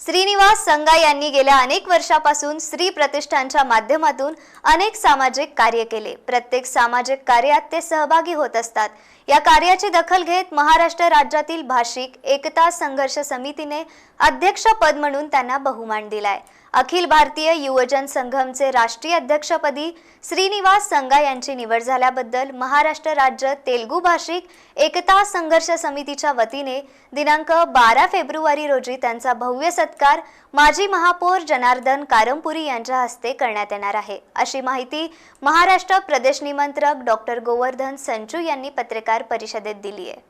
श्रीनिवास संगा यांनी गेल्या अनेक वर्षापासून स्त्री प्रतिष्ठानच्या माध्यमातून अनेक सामाजिक कार्य केले. प्रत्येक सामाजिक कार्यात ते सहभागी होत असतात. या कार्याची दखल घेत महाराष्ट्र राज्यातील भाषिक एकता संघर्ष समितीने अध्यक्षपद म्हणून त्यांना बहुमान दिलाय. अखिल भारतीय युवजन संघमचे राष्ट्रीय अध्यक्षपदी श्रीनिवास संगा यांची निवड झाल्याबद्दल महाराष्ट्र राज्य तेलगू भाषिक एकता संघर्ष समितीच्या वतीने दिनांक बारा फेब्रुवारी रोजी त्यांचा भव्य सत्कार माजी महापौर जनार्दन कारंपुरी यांच्या हस्ते करण्यात येणार आहे. अशी माहिती महाराष्ट्र प्रदेश निमंत्रक डॉक्टर गोवर्धन संचू यांनी पत्रकार परिषदेत दिली आहे.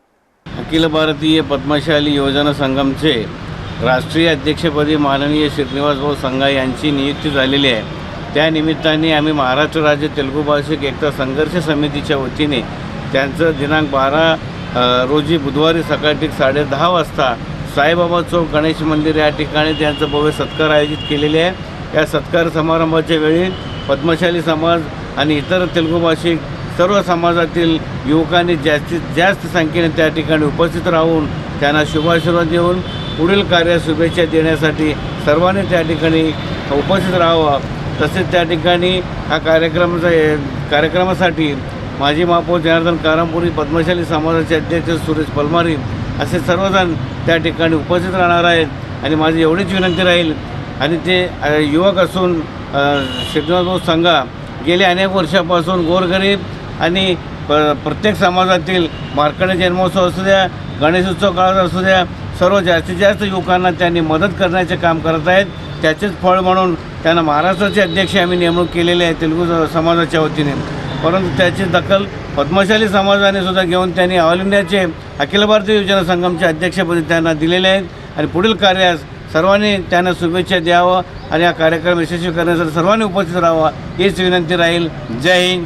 अखिल भारतीय पद्मशाली योजना संघमचे राष्ट्रीय अध्यक्षपदी माननीय श्रीनिवास भाऊ संघा यांची नियुक्ती झालेली आहे. त्यानिमित्ताने आम्ही महाराष्ट्र राज्य तेलुगू भाषिक एकता संघर्ष समितीच्या वतीने त्यांचं दिनांक बारा रोजी बुधवारी सकाळी साडेदहा वाजता साईबाबा चौक गणेश मंदिर या ठिकाणी त्यांचं भव्य सत्कार आयोजित केलेले आहे. या सत्कार समारंभाच्या वेळी पद्मशाली समाज आणि इतर तेलुगू भाषिक सर्व समाजातील युवकांनी जास्तीत जास्त संख्येने त्या ठिकाणी उपस्थित राहून त्यांना शुभाशीर्वाद देऊन पुढील कार्य शुभेच्छा देण्यासाठी सर्वांनी त्या ठिकाणी उपस्थित राहावं. तसेच त्या ठिकाणी हा कार्यक्रमाचा कार्यक्रमासाठी माजी महापौर जनार्दन कारामपुरी पद्मशाली समाजाचे अध्यक्ष सुरेश पलमारी असे सर्वजण त्या ठिकाणी उपस्थित राहणार आहेत आणि माझी एवढीच विनंती राहील. आणि ते युवक असून अ, श्रीनिवासभाऊ संघा गेले अनेक वर्षापासून गोरगरीब आणि प प्रत्येक समाजातील मार्कंडे जन्मोत्सव असू द्या गणेशोत्सव काळात असू द्या सर्व जास्तीत जास्त युवकांना त्यांनी मदत करण्याचे काम करत आहेत. त्याचेच फळ म्हणून त्यांना महाराष्ट्राचे अध्यक्ष आम्ही नेमणूक केलेले आहे तेलुगू समाजाच्या वतीने. परंतु त्याची दखल पद्मशाली समाजाने सुद्धा घेऊन त्यांनी ऑल इंडियाचे अखिल भारतीय योजना संगमच्या अध्यक्षपदी त्यांना दिलेले आहेत. आणि पुढील कार्यास सर्वांनी त्यांना शुभेच्छा द्यावं आणि हा कार्यक्रम यशस्वी करण्यासाठी सर्वांनी उपस्थित राहावा हीच विनंती राहील. जय हिंद.